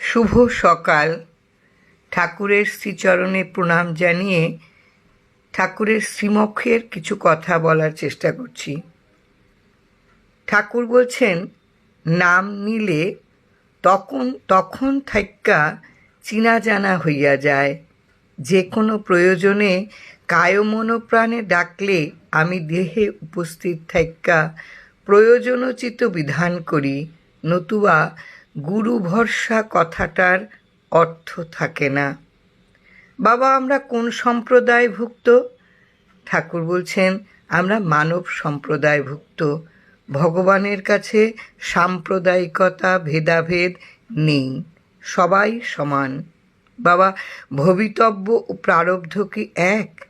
শুভ সকাল। ঠাকুরের শ্রীচরণে প্রণাম জানিয়ে ঠাকুরের শ্রীমুখের কিছু কথা বলার চেষ্টা করছি। ঠাকুর বলছেন, নাম নিলে তখন তখন থাইক্কা চিনা জানা হইয়া যায়। যে কোনো প্রয়োজনে কায় মনোপ্রাণে ডাকলে আমি দেহে উপস্থিত থাইক্কা প্রয়োজনোচিত বিধান করি, নতুবা গুরু ভরসা কথাটার অর্থ থাকে না। বাবা, আমরা কোন সম্প্রদায়ভুক্ত? ঠাকুর বলছেন, আমরা মানব সম্প্রদায়ভুক্ত। ভগবানের কাছে সাম্প্রদায়িকতা, ভেদাভেদ নেই। সবাই সমান। বাবা, ভবিতব্য ও প্রারব্ধ কি এক?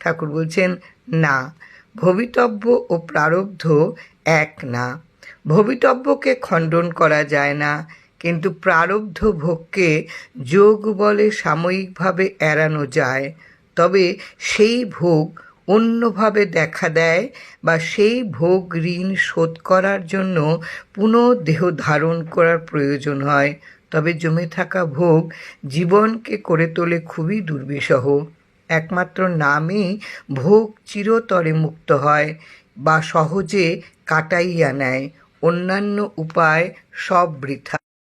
ঠাকুর বলছেন, না। ভবিতব্য ও প্রারব্ধ এক না। ভবিতব্যকে খণ্ডন করা যায় না, কিন্তু প্রারব্ধ ভোগকে যোগ বলে সাময়িকভাবে এড়ানো যায়। তবে সেই ভোগ অন্যভাবে দেখা দেয় বা সেই ভোগ ঋণ শোধ করার জন্য পুনঃ দেহ ধারণ করার প্রয়োজন হয়। তবে জমে থাকা ভোগ জীবনকে করে তোলে খুবই দুর্বিষহ। একমাত্র নামেই ভোগ চিরতরে মুক্ত হয় বা সহজে কাটাইয়া নেয়। অন্যান্য উপায় সব বৃথা।